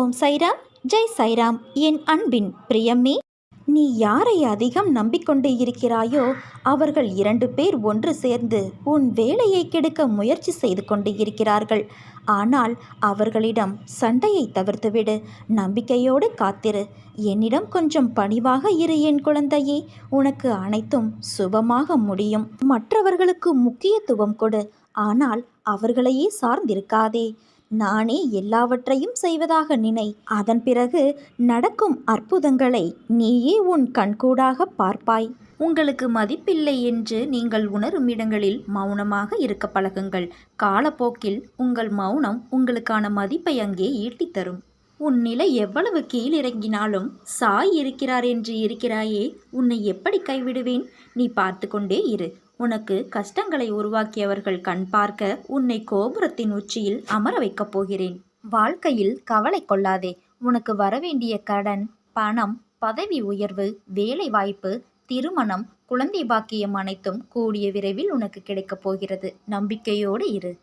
ஓம் சைராம் ஜெய் சைராம். என் அன்பின் பிரியம்மே நீ யாரை அதிகம் நம்பிக்கொண்டு இருக்கிறாயோ அவர்கள் இரண்டு பேர் ஒன்று சேர்ந்து உன் வேலையை கெடுக்க முயற்சி செய்து கொண்டு இருக்கிறார்கள். ஆனால் அவர்களிடம் சண்டையை தவிர்த்துவிடு நம்பிக்கையோடு காத்திரு. என்னிடம் கொஞ்சம் பணிவாக இரு என் குழந்தையே உனக்கு அனைத்தும் சுபமாக முடியும். மற்றவர்களுக்கு முக்கியத்துவம் கொடு ஆனால் அவர்களையே சார்ந்திருக்காதே. நானே எல்லாவற்றையும் செய்வதாக நினை. அதன் பிறகு நடக்கும் அற்புதங்களை நீயே உன் கண்கூடாக பார்ப்பாய். உங்களுக்கு மதிப்பில்லை என்று நீங்கள் உணரும் இடங்களில் மௌனமாக இருக்க பழகுங்கள். காலப்போக்கில் உங்கள் மௌனம் உங்களுக்கான மதிப்பை அங்கே ஈட்டித் தரும் உன் நிலை எவ்வளவு கீழிறங்கினாலும் சாய் இருக்கிறார் என்று இருக்கிறாயே உன்னை எப்படி கைவிடுவேன்? நீ பார்த்து கொண்டே இரு. உனக்கு கஷ்டங்களை உருவாக்கியவர்கள் கண் பார்க்க உன்னை கோபுரத்தின் உச்சியில் அமர வைக்கப் போகிறேன். வாழ்க்கையில் கவலை கொள்ளாதே. உனக்கு வரவேண்டிய கடன் பணம் பதவி உயர்வு வேலை வாய்ப்பு திருமணம் குழந்தை பாக்கியம் அனைத்தும் கூடிய விரைவில் உனக்கு கிடைக்கப் போகிறது. நம்பிக்கையோடு இரு.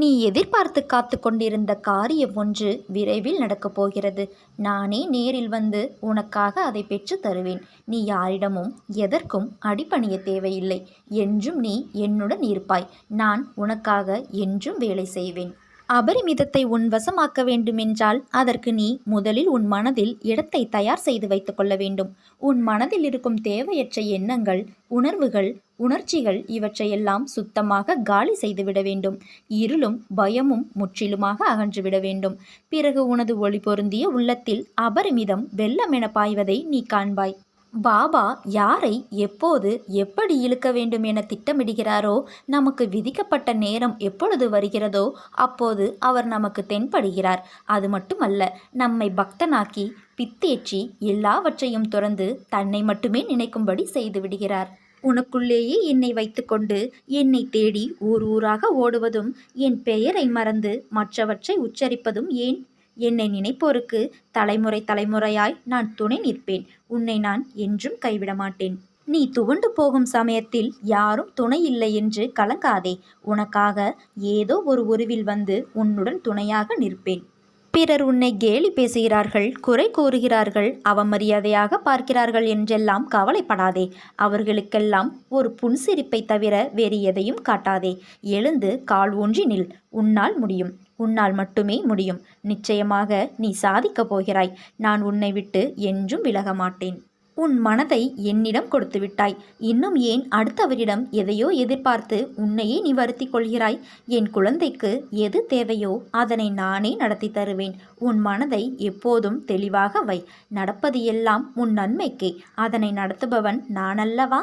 நீ எதிர்பார்த்து காத்து கொண்டிருந்த காரியம் ஒன்று விரைவில் நடக்கப் போகிறது. நானே நேரில் வந்து உனக்காக அதை பெற்று தருவேன். நீ யாரிடமும் எதற்கும் அடிபணிய தேவையில்லை. என்றும் நீ என்னுடன் இருப்பாய். நான் உனக்காக என்றும் வேலை செய்வேன். அபரிமிதத்தை உன் வசமாக்க வேண்டுமென்றால் அதற்கு நீ முதலில் உன் மனதில் இடத்தை தயார் செய்து வைத்துக் கொள்ள வேண்டும். உன் மனதில் இருக்கும் தேவையற்ற எண்ணங்கள் உணர்வுகள் உணர்ச்சிகள் இவற்றையெல்லாம் சுத்தமாக காலி செய்துவிட வேண்டும். இருளும் பயமும் முற்றிலுமாக அகன்றுவிட வேண்டும். பிறகு உனது ஒளி பொருந்திய உள்ளத்தில் அபரிமிதம் வெள்ளமென பாய்வதை நீ காண்பாய். பாபா யாரை எப்போது எப்படி இழுக்க வேண்டும் என திட்டமிடுகிறாரோ நமக்கு விதிக்கப்பட்ட நேரம் எப்பொழுது வருகிறதோ அப்போது அவர் நமக்கு தென்படுகிறார். அது மட்டுமல்ல நம்மை பக்தனாக்கி பித்தேற்றி எல்லாவற்றையும் துறந்து தன்னை மட்டுமே நினைக்கும்படி செய்து விடுகிறார். உனக்குள்ளேயே என்னை வைத்துக்கொண்டு என்னை தேடி ஊர் ஊராக ஓடுவதும் என் பெயரை மறந்து மற்றவற்றை உச்சரிப்பதும் ஏன்? என்னை நினைப்போருக்கு தலைமுறை தலைமுறையாய் நான் துணை நிற்பேன். உன்னை நான் என்றும் கைவிட மாட்டேன் நீ துவண்டு போகும் சமயத்தில் யாரும் துணை இல்லை என்று கலங்காதே. உனக்காக ஏதோ ஒரு உருவில் வந்து உன்னுடன் துணையாக நிற்பேன். பிறர் உன்னை கேலி பேசுகிறார்கள் குறை கூறுகிறார்கள் அவமரியாதையாக பார்க்கிறார்கள் என்றெல்லாம் கவலைப்படாதே. அவர்களுக்கெல்லாம் ஒரு புன்சிரிப்பை தவிர வேறு எதையும் காட்டாதே. எழுந்து கால் ஊன்றி நில். உன்னால் முடியும். உன்னால் மட்டுமே முடியும். நிச்சயமாக நீ சாதிக்கப் போகிறாய். நான் உன்னை விட்டு என்றும் விலக மாட்டேன். உன் மனதை என்னிடம் கொடுத்து விட்டாய். இன்னும் ஏன் அடுத்தவரிடம் எதையோ எதிர்பார்த்து உன்னையே நீ வருத்தி கொள்கிறாய்? என் குழந்தைக்கு எது தேவையோ அதனை நானே நடத்தி தருவேன். உன் மனதை எப்போதும் தெளிவாக வை. நடப்பது எல்லாம் உன் நன்மைக்கே. அதனை நடத்துபவன் நானல்லவா?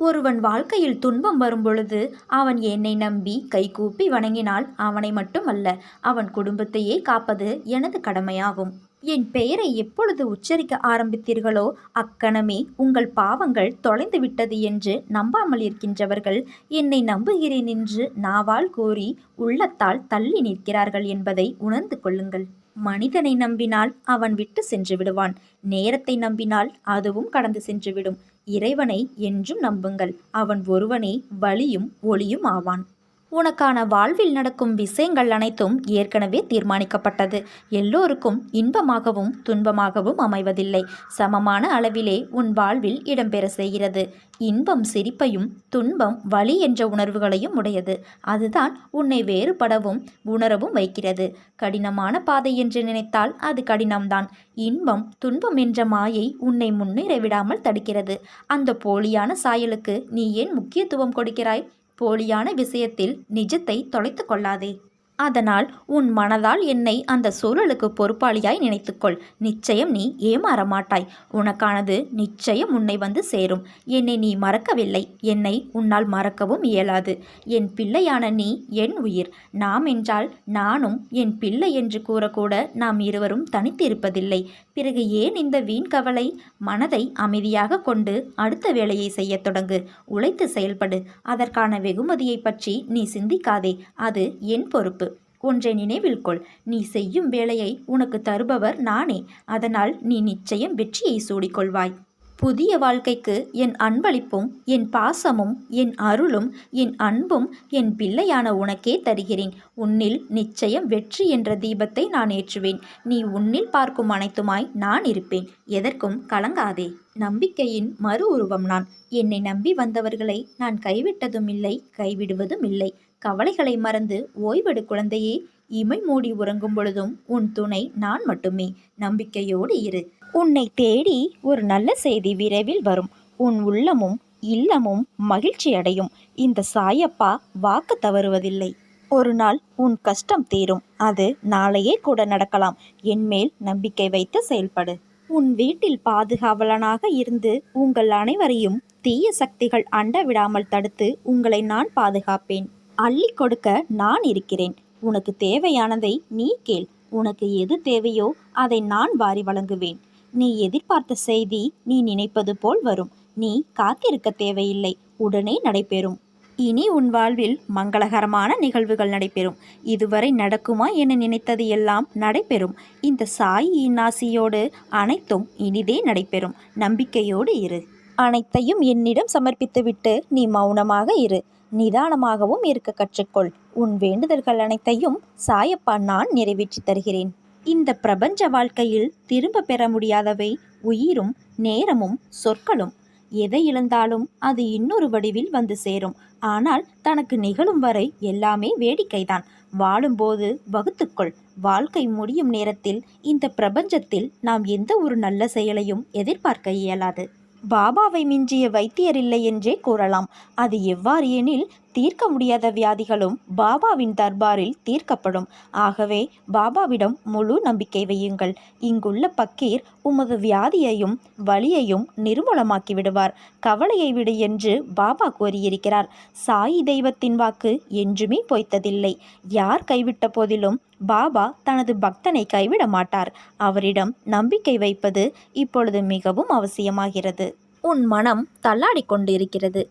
ஒருவன் வாழ்க்கையில் துன்பம் வரும்பொழுது அவன் என்னை நம்பி கைகூப்பி வணங்கினால் அவனை மட்டுமல்ல அவன் குடும்பத்தையே காப்பது எனது கடமையாகும். என் பெயரை எப்பொழுது உச்சரிக்க ஆரம்பித்தீர்களோ அக்கணமே உங்கள் பாவங்கள் தொலைந்து விட்டது என்று நம்பாமல் இருக்கின்றவர்கள் என்னை நம்புகிறேன் என்று நாவால் கூறி உள்ளத்தால் தள்ளி நிற்கிறார்கள் என்பதை உணர்ந்து கொள்ளுங்கள். மனிதனை நம்பினால் அவன் விட்டு சென்று விடுவான். நேரத்தை நம்பினால் அதுவும் கடந்து சென்றுவிடும் இறைவனை என்றும் நம்புங்கள். அவன் ஒருவனே வழியும் ஒளியும் ஆவான். உனக்கான வாழ்வில் நடக்கும் விஷயங்கள் அனைத்தும் ஏற்கனவே தீர்மானிக்கப்பட்டது. எல்லோருக்கும் இன்பமாகவும் துன்பமாகவும் அமைவதில்லை. சமமான அளவிலே உன் வாழ்வில் இடம்பெற செய்கிறது. இன்பம் சிரிப்பையும் துன்பம் வலி என்ற உணர்வுகளையும் உடையது. அதுதான் உன்னை வேறுபடவும் உணரவும் வைக்கிறது. கடினமான பாதை என்று நினைத்தால் அது கடினம்தான். இன்பம் துன்பம் என்ற மாயை உன்னை முன்னேற விடாமல் தடுக்கிறது. அந்த போலியான சாயலுக்கு நீ ஏன் முக்கியத்துவம் கொடுக்கிறாய்? போலியான விஷயத்தில் நிஜத்தை தொலைத்து கொள்ளாதே. அதனால் உன் மனதால் என்னை அந்த சூழலுக்கு பொறுப்பாளியாய் நினைத்துக்கொள். நிச்சயம் நீ ஏமாற மாட்டாய் உனக்கானது நிச்சயம் உன்னை வந்து சேரும். என்னை நீ மறக்கவில்லை. என்னை உன்னால் மறக்கவும் இயலாது. என் பிள்ளையான நீ என் உயிர். நாம் என்றால் நானும் என் பிள்ளை என்று கூறக்கூட நாம் இருவரும் தனித்திருப்பதில்லை. பிறகு ஏன் இந்த வீண் கவலை? மனதை அமைதியாக கொண்டு அடுத்த வேலையை செய்யத் தொடங்கு. உழைத்து செயல்படு. அதற்கான வெகுமதியை பற்றி நீ சிந்திக்காதே. அது என் பொறுப்பு. ஒன்றை நினைவில் கொள். நீ செய்யும் வேலையை உனக்கு தருபவர் நானே. அதனால் நீ நிச்சயம் வெற்றியை சூடிக்கொள்வாய். புதிய வாழ்க்கைக்கு என் அன்பளிப்பும் என் பாசமும் என் அருளும் என் அன்பும் என் பிள்ளையான உனக்கே தருகிறேன். உன்னில் நிச்சயம் வெற்றி என்ற தீபத்தை நான் ஏற்றுவேன். நீ உன்னில் பார்க்கும் அனைத்துமாய் நான் இருப்பேன். எதற்கும் கலங்காதே. நம்பிக்கையின் மறு உருவம் நான். என்னை நம்பி வந்தவர்களை நான் கைவிட்டதும் இல்லை கைவிடுவதும் இல்லை கவலைகளை மறந்து ஓய்வெடு குழந்தையே. இமை மூடி உறங்கும் பொழுதும் உன் துணை நான் மட்டுமே. நம்பிக்கையோடு இரு. உன்னை தேடி ஒரு நல்ல செய்தி விரைவில் வரும். உன் உள்ளமும் இல்லமும் மகிழ்ச்சி அடையும். இந்த சாயப்பா வாக்கு தவறுவதில்லை. ஒரு நாள் உன் கஷ்டம் தீரும். அது நாளையே கூட நடக்கலாம். என்மேல் நம்பிக்கை வைத்து செயல்படு. உன் வீட்டில் பாதுகாவலனாக இருந்து உங்கள் அனைவரையும் தீய சக்திகள் அண்ட விடாமல் தடுத்து உங்களை நான் பாதுகாப்பேன். அள்ளி கொடுக்க நான் இருக்கிறேன். உனக்கு தேவையானதை நீ கேள். உனக்கு எது தேவையோ அதை நான் வாரி வழங்குவேன். நீ எதிர்பார்த்த செய்தி நீ நினைப்பது போல் வரும். நீ காத்திருக்க தேவையில்லை. உடனே நடைபெறும். இனி உன் வாழ்வில் மங்களகரமான நிகழ்வுகள் நடைபெறும். இதுவரை நடக்குமா என நினைத்தது எல்லாம் நடைபெறும். இந்த சாயியின் ஆசியோடு அனைத்தும் இனிதே நடைபெறும். நம்பிக்கையோடு இரு. அனைத்தையும் என்னிடம் சமர்ப்பித்துவிட்டு நீ மௌனமாக இரு. நிதானமாகவும் இருக்க கற்றுக்கொள். உன் வேண்டுதல்கள் அனைத்தையும் சாயப்பா நான் நிறைவேற்றி தருகிறேன். இந்த பிரபஞ்ச வாழ்க்கையில் திரும்ப பெற முடியாதவை உயிரும் நேரமும் சொற்களும். எதை இழந்தாலும் அது இன்னொரு வடிவில் வந்து சேரும். ஆனால் தனக்கு நிகழும் வரை எல்லாமே வேடிக்கைதான். வாழும்போது வகுத்துக்கொள். வாழ்க்கை முடியும் நேரத்தில் இந்த பிரபஞ்சத்தில் நாம் எந்த ஒரு நல்ல செயலையும் எதிர்பார்க்க இயலாது. பாபாவை மிஞ்சிய வைத்தியர் இல்லை என்றே கூறலாம். அது எவ்வாறு எனில் தீர்க்க முடியாத வியாதிகளும் பாபாவின் தர்பாரில் தீர்க்கப்படும். ஆகவே பாபாவிடம் முழு நம்பிக்கை வையுங்கள். இங்குள்ள பக்கீர் உமது வியாதியையும் வலியையும் நிர்மூலமாக்கி விடுவார். கவலையை விடு என்று பாபா கூறியிருக்கிறார். சாயி தெய்வத்தின் வாக்கு என்றுமே பொய்த்ததில்லை. யார் கைவிட்ட போதிலும் பாபா தனது பக்தனை கைவிட மாட்டார். அவரிடம் நம்பிக்கை வைப்பது இப்பொழுது மிகவும் அவசியமாகிறது. உன் மனம் தள்ளாடிக் கொண்டிருக்கிறது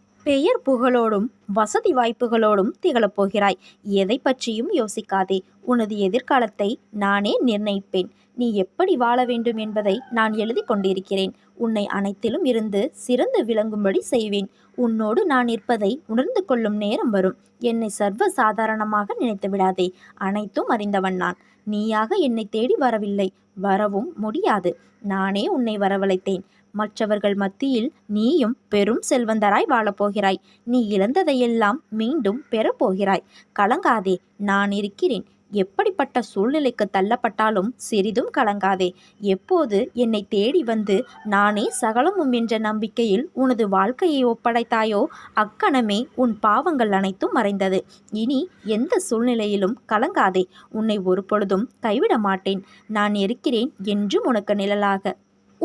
பெயர் புகழோடும் வசதி வாய்ப்புகளோடும் திகழப் போகிறாய் எதை பற்றியும் யோசிக்காதே. உனது எதிர்காலத்தை நானே நிர்ணயிப்பேன். நீ எப்படி வாழ வேண்டும் என்பதை நான் எழுதி கொண்டிருக்கிறேன். உன்னை அனைத்திலும் இருந்து சிறந்து விளங்கும்படி செய்வேன். உன்னோடு நான் இருப்பதை உணர்ந்து கொள்ளும் நேரம் வரும். என்னை சர்வ சாதாரணமாக நினைத்து விடாதே. அனைத்தும் அறிந்தவன் நான். நீயாக என்னை தேடி வரவில்லை. வரவும் முடியாது. நானே உன்னை வரவழைத்தேன். மற்றவர்கள் மத்தியில் நீயும் பெரும் செல்வந்தராய் வாழப்போகிறாய். நீ இழந்ததையெல்லாம் மீண்டும் பெறப்போகிறாய். கலங்காதே நான் இருக்கிறேன். எப்படிப்பட்ட சூழ்நிலைக்கு தள்ளப்பட்டாலும் சிறிதும் கலங்காதே. எப்போது என்னை தேடி வந்து நானே சகலமும் என்ற நம்பிக்கையில் உனது வாழ்க்கையை ஒப்படைத்தாயோ அக்கணமே உன் பாவங்கள் அனைத்தும் மறைந்தது. இனி எந்த சூழ்நிலையிலும் கலங்காதே. உன்னை ஒரு பொழுதும் கைவிட மாட்டேன். நான் இருக்கிறேன் என்றும் உனக்கு நிழலாக.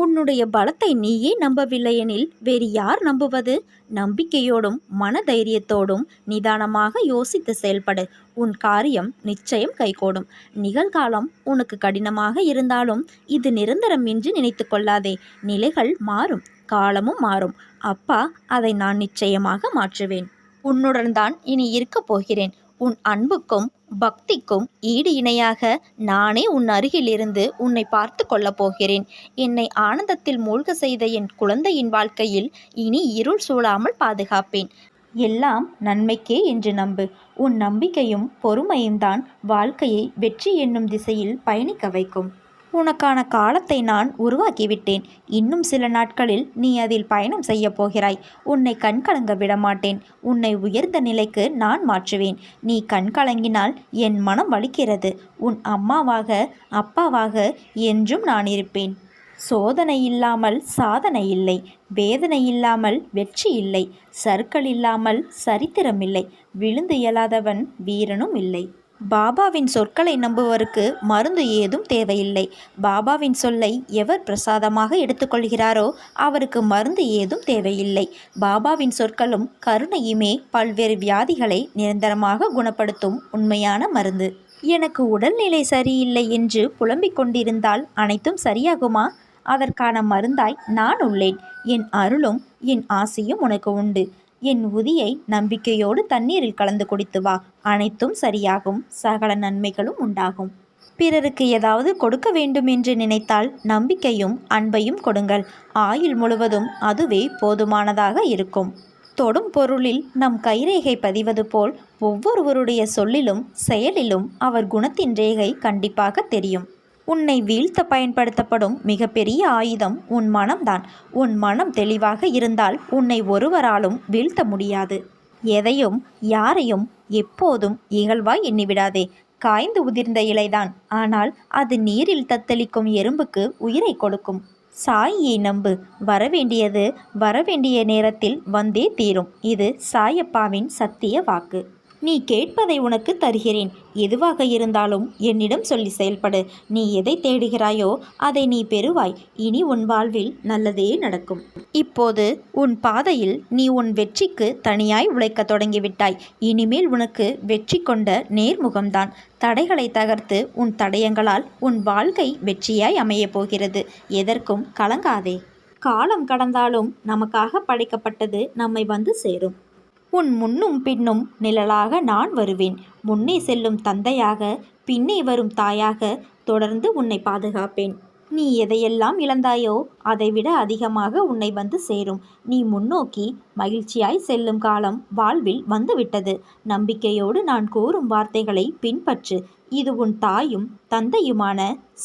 உன்னுடைய பலத்தை நீயே நம்பவில்லையெனில் வேறு யார் நம்புவது? நம்பிக்கையோடும் மன தைரியத்தோடும் நிதானமாக யோசித்து செயல்படு. உன் காரியம் நிச்சயம் கைகூடும். நிகழ்காலம் உனக்கு கடினமாக இருந்தாலும் இது நிரந்தரம் என்று நினைத்து கொள்ளாதே. நிலைகள் மாறும். காலமும் மாறும். அப்பா அதை நான் நிச்சயமாக மாற்றுவேன். உன்னுடன் தான் இனி இருக்கப் போகிறேன். உன் அன்புக்கும் பக்திக்கும் ஈடு இணையாக நானே உன் அருகிலிருந்து உன்னை பார்த்து கொள்ளப் போகிறேன். என்னை ஆனந்தத்தில் மூழ்க செய்த என் குழந்தையின் வாழ்க்கையில் இனி இருள் சூழாமல் பாதுகாப்பேன். எல்லாம் நன்மைக்கே என்று நம்பு. உன் நம்பிக்கையும் பொறுமையும் தான் வாழ்க்கையை வெற்றி என்னும் திசையில் பயணிக்க வைக்கும். உனக்கான காலத்தை நான் உருவாக்கிவிட்டேன். இன்னும் சில நாட்களில் நீ அதில் பயணம் செய்ய போகிறாய். உன்னை கண்கலங்க விடமாட்டேன். உன்னை உயர்ந்த நிலைக்கு நான் மாற்றுவேன். நீ கண்கலங்கினால் என் மனம் வலிக்கிறது. உன் அம்மாவாக அப்பாவாக என்றும் நான் இருப்பேன். சோதனை இல்லாமல் சாதனை இல்லை. வேதனை இல்லாமல் வெற்றி இல்லை. சர்க்கள் இல்லாமல் சரித்திரம் இல்லை. விழுந்து இயலாதவன் வீரனும் இல்லை. பாபாவின் சொற்களை நம்புவருக்கு மருந்து ஏதும் தேவையில்லை. பாபாவின் சொல்லை எவர் பிரசாதமாக எடுத்துக்கொள்கிறாரோ அவருக்கு மருந்து ஏதும் தேவையில்லை. பாபாவின் சொற்களும் கருணையுமே பல்வேறு வியாதிகளை நிரந்தரமாக குணப்படுத்தும் உண்மையான மருந்து. எனக்கு உடல்நிலை சரியில்லை என்று புலம்பிக் கொண்டிருந்தால் அனைத்தும் சரியாகுமா? அதற்கான மருந்தாய் நான் உள்ளேன். என் அருளும் என் ஆசையும் உனக்கு உண்டு. என் உதியை நம்பிக்கையோடு தண்ணீரில் கலந்து குடித்து வா. அனைத்தும் சரியாகும். சகல நன்மைகளும் உண்டாகும். பிறருக்கு ஏதாவது கொடுக்க வேண்டும் என்று நினைத்தால் நம்பிக்கையும் அன்பையும் கொடுங்கள். ஆயுள் முழுவதும் அதுவே போதுமானதாக இருக்கும். தொடும் பொருளில் நம் கைரேகை பதிவது போல் ஒவ்வொருவருடைய சொல்லிலும் செயலிலும் அவர் குணத்தின் ரேகை கண்டிப்பாக தெரியும். உன்னை வீழ்த்த பயன்படுத்தப்படும் மிகப்பெரிய ஆயுதம் உன் மனம்தான். உன் மனம் தெளிவாக இருந்தால் உன்னை ஒருவராலும் வீழ்த்த முடியாது. எதையும் யாரையும் எப்போதும் இகழ்வாய் எண்ணிவிடாதே. காய்ந்து உதிர்ந்த இலைதான். ஆனால் அது நீரில் தத்தளிக்கும் எறும்புக்கு உயிரை கொடுக்கும். சாயியை நம்பு. வரவேண்டியது வரவேண்டிய நேரத்தில் வந்தே தீரும். இது சாயப்பாவின் சத்திய வாக்கு. நீ கேட்பதை உனக்கு தருகிறேன். எதுவாக இருந்தாலும் என்னிடம் சொல்லி செயல்படு. நீ எதை தேடுகிறாயோ அதை நீ பெறுவாய். இனி உன் வாழ்வில் நல்லதே நடக்கும். இப்போது உன் பாதையில் நீ உன் வெற்றிக்கு தனியாய் உழைக்க தொடங்கிவிட்டாய். இனிமேல் உனக்கு வெற்றி கொண்ட நேர்முகம்தான். தடைகளை தகர்த்து உன் தடயங்களால் உன் வாழ்க்கை வெற்றியாய் அமையப் போகிறது. எதற்கும் கலங்காதே. காலம் கடந்தாலும் நமக்காக படைக்கப்பட்டது நம்மை வந்து சேரும். உன் முன்னும் பின்னும் நிழலாக நான் வருவேன். முன்னே செல்லும் தந்தையாக பின்னே வரும் தாயாக தொடர்ந்து உன்னை பாதுகாப்பேன். நீ எதையெல்லாம் இழந்தாயோ அதைவிட அதிகமாக உன்னை வந்து சேரும். நீ முன்னோக்கி மகிழ்ச்சியாய் செல்லும் காலம் வாழ்வில் வந்துவிட்டது. நம்பிக்கையோடு நான் கூறும் வார்த்தைகளை பின்பற்று. இது உன் தாயும் தந்தையுமான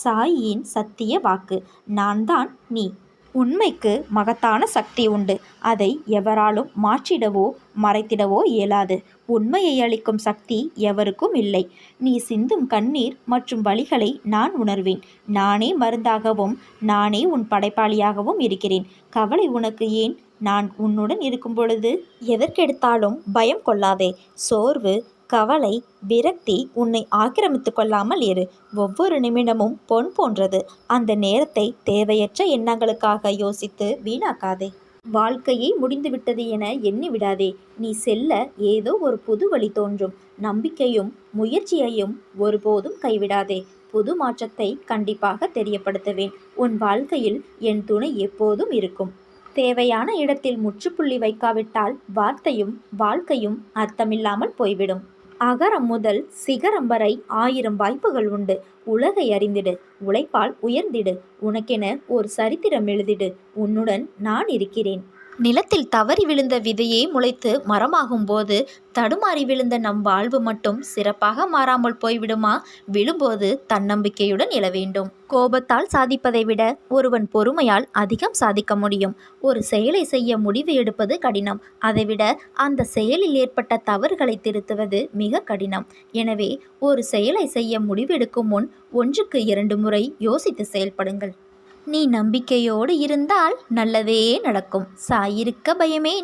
சாயியின் சத்திய வாக்கு. நான் தான் நீ. உண்மைக்கு மகத்தான சக்தி உண்டு. அதை எவராலும் மாற்றிடவோ மறைத்திடவோ இயலாது. உண்மையை அளிக்கும் சக்தி எவருக்கும் இல்லை. நீ சிந்தும் கண்ணீர் மற்றும் வழிகளை நான் உணர்வேன். நானே மருந்தாகவும் நானே உன் படைப்பாளியாகவும் இருக்கிறேன். கவலை உனக்கு ஏன்? நான் உன்னுடன் இருக்கும் பொழுது எதற்கெடுத்தாலும் பயம் கொள்ளாதே. சோர்வு கவலை விரக்தி உன்னை ஆக்கிரமித்து கொள்ளாமல் இரு. ஒவ்வொரு நிமிடமும் பொன் போன்றது. அந்த நேரத்தை தேவையற்ற எண்ணங்களுக்காக யோசித்து வீணாக்காதே. வாழ்க்கையே முடிந்துவிட்டது என எண்ணி விடாதே. நீ செல்ல ஏதோ ஒரு புது வழி தோன்றும். நம்பிக்கையும் முயற்சியையும் ஒருபோதும் கைவிடாதே. புது மாற்றத்தை கண்டிப்பாக தெரியப்படுத்துவேன். உன் வாழ்க்கையில் என் துணை எப்போதும் இருக்கும். தேவையான இடத்தில் முற்றுப்புள்ளி வைக்காவிட்டால் வார்த்தையும் வாழ்க்கையும் அர்த்தமில்லாமல் போய்விடும். அகரம் முதல் சிகரம் வரை ஆயிரம் வாய்ப்புகள் உண்டு. உலகை அறிந்திடு உழைப்பால் உயர்ந்திடு. உனக்கென ஒரு சரித்திரம் எழுதிடு. உன்னுடன் நான் இருக்கிறேன். நிலத்தில் தவறி விழுந்த விதையே முளைத்து மரமாகும்போது தடுமாறி விழுந்த நம் வாழ்வு மட்டும் சிறப்பாக மாறாமல் போய்விடுமா? விழும்போது தன்னம்பிக்கையுடன் எழ வேண்டும். கோபத்தால் சாதிப்பதை விட ஒருவன் பொறுமையால் அதிகம் சாதிக்க முடியும். ஒரு செயலை செய்ய முடிவு எடுப்பது கடினம். அதைவிட அந்த செயலில் ஏற்பட்ட தவறுகளை திருத்துவது மிக கடினம். எனவே ஒரு செயலை செய்ய முடிவெடுக்கும் முன் ஒன்றுக்கு இரண்டு முறை யோசித்து செயல்படுங்கள். நீ நம்பிக்கையோடு இருந்தால் நல்லதே நடக்கும். சாயிருக்க பயமேன்.